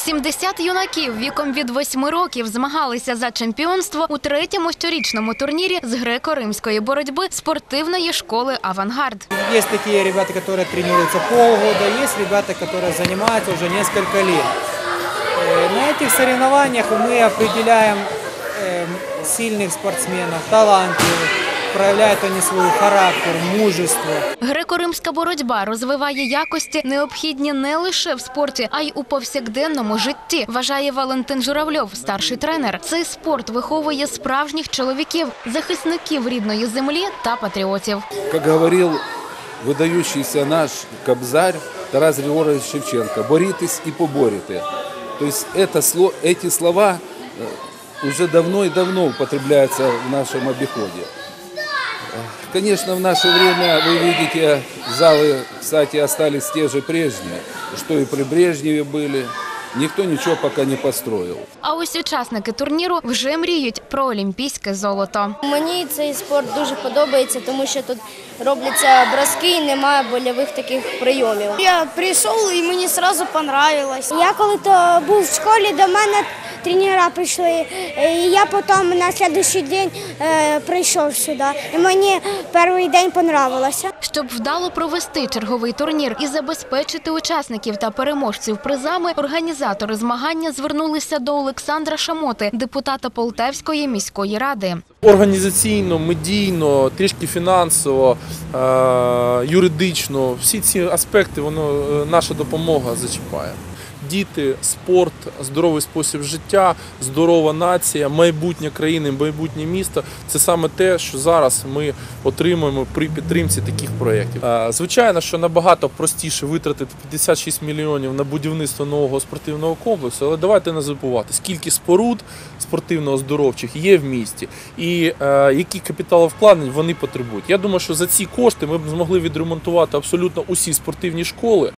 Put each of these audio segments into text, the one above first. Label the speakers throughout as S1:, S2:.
S1: 70 юнаків віком від 8 років змагалися за чемпіонство у третьому щорічному турнірі з греко-римської боротьби спортивної школи Авангард.
S2: Есть такие ребята, которые тренируются полгода, есть ребята, которые занимаются уже несколько лет. Э, На этих соревнованиях мы определяем э, сильных спортсменов, талантливых, проявляют они свой характер, мужество.
S1: Греко-римська боротьба розвиває якості, необхідні не лише в спорті, а й у повсякденному житті, вважає Валентин Журавльов, старший тренер. Цей спорт виховує справжніх чоловіків, захисників рідної землі та патріотів.
S3: Как говорил выдающийся наш кобзарь Тарас Григорович Шевченко, боритесь и поборете. То есть это, сло- эти слова э, уже давно и давно употребляются в нашем обиходе. Э, Конечно, в наше время, вы видите, залы, кстати, остались те же прежние, что и при Брежневе были. Никто ничего пока не построил.
S1: А ось учасники турніру вже мріють про олімпійське золото.
S4: Мені цей спорт дуже подобається, тому що тут робляться броски і немає больових таких прийомів.
S5: Я прийшов і мені одразу понравилось.
S6: Я коли то був в школі, до мене тренера прийшли. І я потім на наступний день е, прийшов сюди. І мені перший день понравилося.
S1: Щоб вдало провести черговий турнір і забезпечити учасників та переможців призами, організатори змагання звернулися до Олександра Шамоти, депутата Полтавської міської ради.
S7: Організаційно, медійно, трішки фінансово, е, юридично, всі ці аспекти воно е, наша допомога зачіпає. Діти, спорт, здоровий спосіб життя, здорова нація, майбутнє країни, майбутнє місто це саме те, що зараз ми отримуємо при підтримці таких проєктів. Е, Звичайно, що набагато простіше витратити 56 мільйонів на будівництво нового спортивного комплексу, але давайте не забувати, скільки споруд спортивно-оздоровчих є в місті і е, які капіталовкладень вони потребують. Я думаю, що за ці кошти ми б змогли відремонтувати абсолютно усі спортивні школи.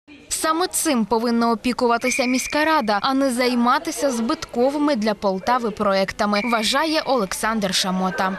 S1: Саме цим повинна опікуватися міська рада, а не займатися збитковими для Полтави проектами, вважає Олександр Шамота.